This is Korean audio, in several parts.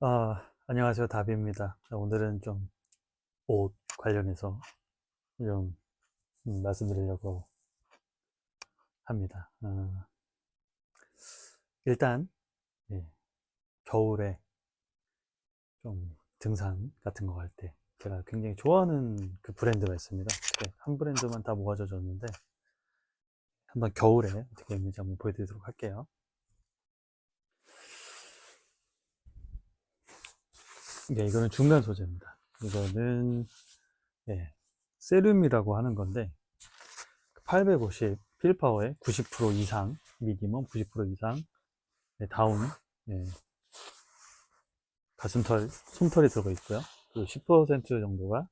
아, 안녕하세요. 다비입니다. 자, 오늘은 좀 옷 관련해서 좀 음, 말씀드리려고 합니다. 어, 일단, 예, 겨울에 좀 등산 같은 거 할 때 제가 굉장히 좋아하는 그 브랜드가 있습니다. 네, 한 브랜드만 다 모아져졌는데 한번 겨울에 어떻게 입는지 한번 보여드리도록 할게요. 네, 이거는 중간 소재입니다. 이거는 예, 세룸이라고 하는 건데 850 필파워에 90% 이상 미니멈 90% 이상 네, 다운 예, 가슴털 솜털이 들어가 있고요. 그리고 10% 정도가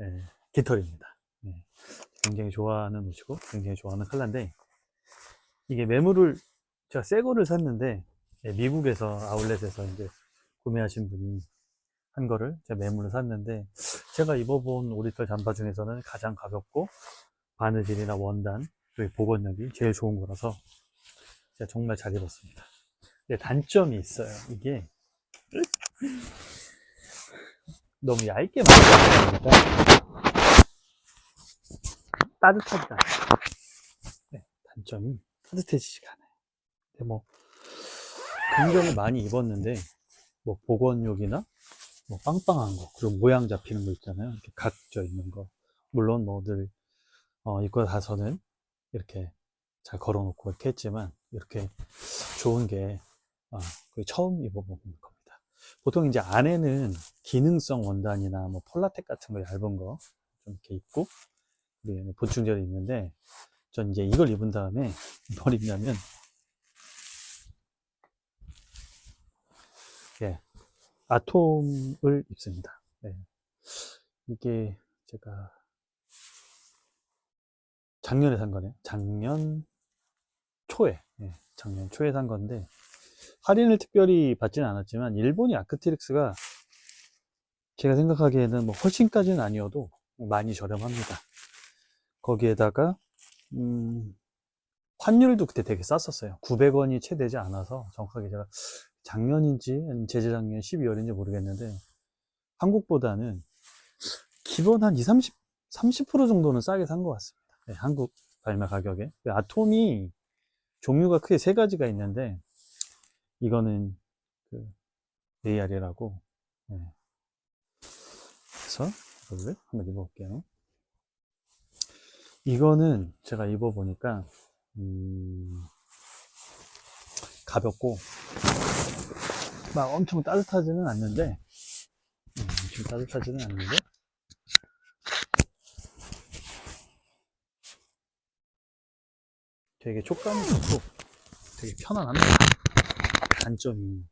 예, 깃털입니다. 예, 굉장히 좋아하는 옷이고 굉장히 좋아하는 컬러인데 이게 매물을 제가 새 거를 샀는데 예, 미국에서 아울렛에서 이제 구매하신 분이 한 거를 제가 매물로 샀는데 제가 입어본 오리털 잠바 중에서는 가장 가볍고 바느질이나 원단 그리고 복원력이 제일 좋은 거라서 제가 정말 잘 입었습니다. 근데 단점이 있어요. 이게 너무 얇게 만들어니까 따뜻하지가 않아요. 네, 단점이 따뜻해지지가 않아요. 근데 뭐 굉장히 많이 입었는데 뭐 복원력이나 뭐 빵빵한 거 그리고 모양 잡히는 거 있잖아요. 이렇게 각져 있는 거. 물론 뭐늘 어, 입고 나서는 이렇게 잘 걸어놓고 이렇게 했지만 이렇게 좋은 게 어, 거의 처음 입어보는 겁니다. 보통 이제 안에는 기능성 원단이나 뭐 폴라텍 같은 거 얇은 거 좀 이렇게 입고 그리고 보충젤이 있는데 전 이제 이걸 입은 다음에 뭘 입냐면 예, 아톰을 입습니다. 네. 이게 제가 작년에 산 거네요. 작년 초에, 예, 작년 초에 산 건데 할인을 특별히 받지는 않았지만 일본이 아크티릭스가 제가 생각하기에는 뭐 훨씬까지는 아니어도 많이 저렴합니다. 거기에다가 음, 환율도 그때 되게 쌌었어요. 900원이 채 되지 않아서 정확하게 제가 작년인지 아니면 재재작년 12월인지 모르겠는데 한국보다는 기본 한 20, 30, 30% 정도는 싸게 산 것 같습니다. 네, 한국 발매 가격에. 그 아톰이 종류가 크게 세 가지가 있는데 이거는 그 AR이라고 네. 그래서 이거를 한번 입어볼게요. 이거는 제가 입어보니까 음, 가볍고 막 엄청 따뜻하지는 않는데 음, 엄청 따뜻하지는 않는데. 되게 촉감이 좋고 되게 편안합니다. 단점이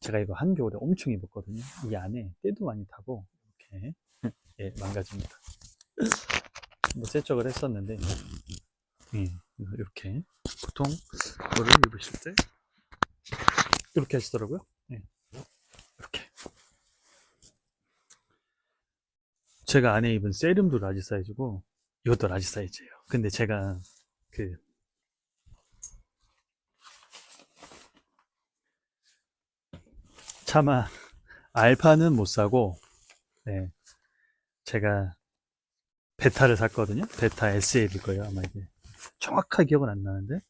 제가 이거 한겨울에 엄청 입었거든요. 이 안에 때도 많이 타고 이렇게 예, 망가집니다. 뭐 세척을 했었는데 예, 이렇게 보통 이거를 입으실 때 이렇게 하시더라고요. 예, 이렇게. 제가 안에 입은 세rum도 라지 사이즈고 이것도 라지 사이즈예요. 근데 제가 그 차마 알파는 못 사고 네, 제가 베타를 샀거든요. 베타 SL일 거예요. 아마 이게 정확하게 기억은 안 나는데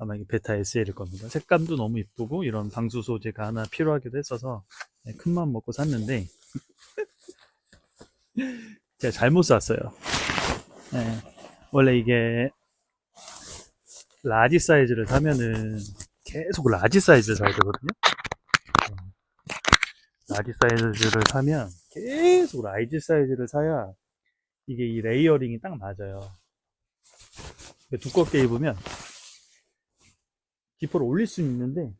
아마 이게 베타 SL일 겁니다. 색감도 너무 이쁘고 이런 방수 소재가 하나 필요하기도 했어서 네, 큰맘 먹고 샀는데. 제가 잘못 샀어요. 네, 원래 이게 라지 사이즈를 사면은 계속 라지 사이즈를 사야 되거든요. 라지 사이즈를 사면 계속 라이즈 사이즈를 사야 이게 이 레이어링이 딱 맞아요. 두껍게 입으면 지퍼를 올릴 수는 있는데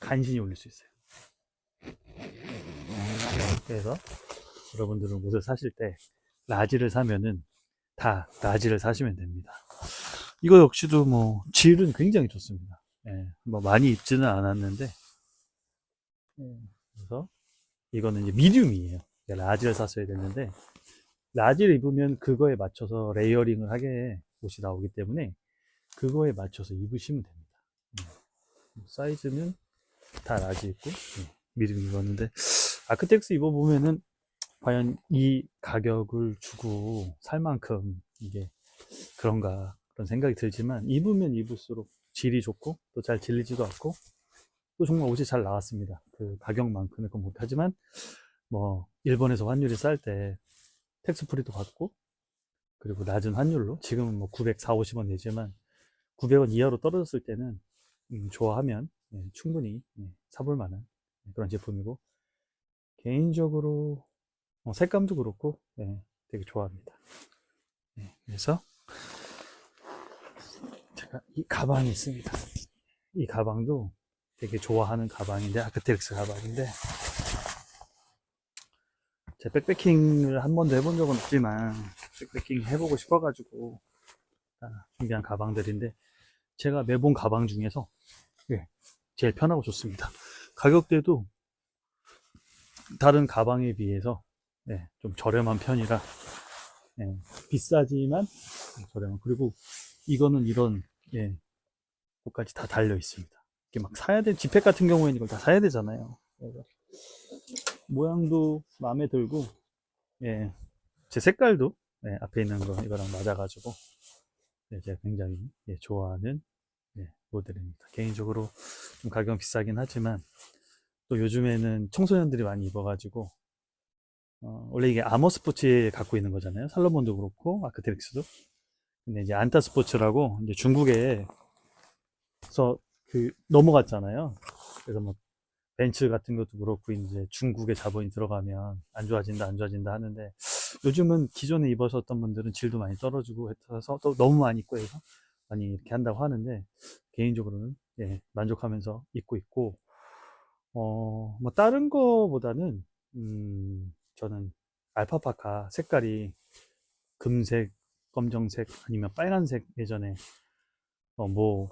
간신히 올릴 수 있어요. 그래서 여러분들은 옷을 사실 때 라지를 사면은 다 라지를 사시면 됩니다. 이거 역시도 뭐 질은 굉장히 좋습니다. 예, 뭐 많이 입지는 않았는데 그래서 이거는 이제 미디움이에요. 라지를 샀어야 됐는데 라지를 입으면 그거에 맞춰서 레이어링을 하게 옷이 나오기 때문에 그거에 맞춰서 입으시면 됩니다. 음. 사이즈는 다 라지 있고 예, 미디움 입었는데 아크텍스 입어보면은 과연 이 가격을 주고 살 만큼 이게 그런가 그런 생각이 들지만 입으면 입을수록 질이 좋고 또 잘 질리지도 않고 또 정말 옷이 잘 나왔습니다. 그 가격만큼은 건 못하지만 뭐 일본에서 환율이 쌀 때 텍스 프리도 받고 그리고 낮은 환율로 지금은 뭐 940, 50원 내지만 900원 이하로 떨어졌을 때는 음, 좋아하면 예, 충분히 예, 사볼 만한 그런 제품이고 개인적으로 어, 색감도 그렇고 예, 되게 좋아합니다. 예, 그래서 제가 이 가방이 있습니다. 이 가방도 되게 좋아하는 가방인데 아크테릭스 가방인데 제 백패킹을 한 번도 해본 적은 없지만 백패킹 해보고 싶어가지고 아, 준비한 가방들인데 제가 매본 가방 중에서 예, 제일 편하고 좋습니다. 가격대도 다른 가방에 비해서 예, 좀 저렴한 편이라 예, 비싸지만 저렴한 그리고 이거는 이런 예, 것까지 다 달려 있습니다. 이게 막 사야 돼 지폐 같은 경우에는 이걸 다 사야 되잖아요. 그래서 모양도 마음에 들고 예, 제 색깔도 예, 앞에 있는 거 이거랑 맞아가지고 예, 제가 굉장히 예, 좋아하는 예, 모델입니다. 개인적으로 좀 가격은 비싸긴 하지만 또 요즘에는 청소년들이 많이 입어가지고 어, 원래 이게 아머 스포츠에 갖고 있는 거잖아요. 살로몬도 그렇고 아크테릭스도. 근데 이제 안타 스포츠라고 이제 중국에서 그 넘어갔잖아요. 그래서 뭐 벤츠 같은 것도 그렇고 이제 중국에 자본이 들어가면 안 좋아진다 안 좋아진다 하는데 요즘은 기존에 입으셨던 분들은 질도 많이 떨어지고 해서 또 너무 많이 입고 해서 많이 이렇게 한다고 하는데 개인적으로는 예, 만족하면서 입고 있고 어, 뭐 다른 거보다는 음, 저는 알파파카 색깔이 금색, 검정색 아니면 빨간색 예전에 어, 뭐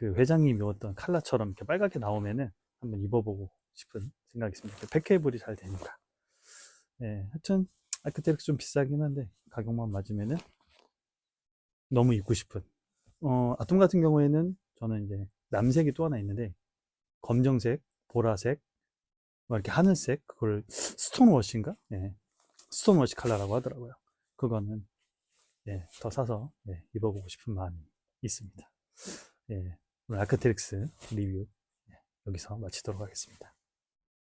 그 회장님 입었던 칼라처럼 이렇게 빨갛게 나오면은 한번 입어보고 싶은 생각이 있습니다. 팩케이블이 잘 되니까. 예, 하여튼 아크테릭스 좀 비싸긴 한데 가격만 맞으면은 너무 입고 싶은. 어, 아톰 같은 경우에는 저는 이제 남색이 또 하나 있는데 검정색, 보라색, 뭐 이렇게 하늘색 그걸 스톤워시인가? 예, 스톤워시 컬러라고 하더라고요. 그거는 예, 더 사서 예, 입어보고 싶은 마음이 있습니다. 예, 오늘 아크테릭스 리뷰 예, 여기서 마치도록 하겠습니다.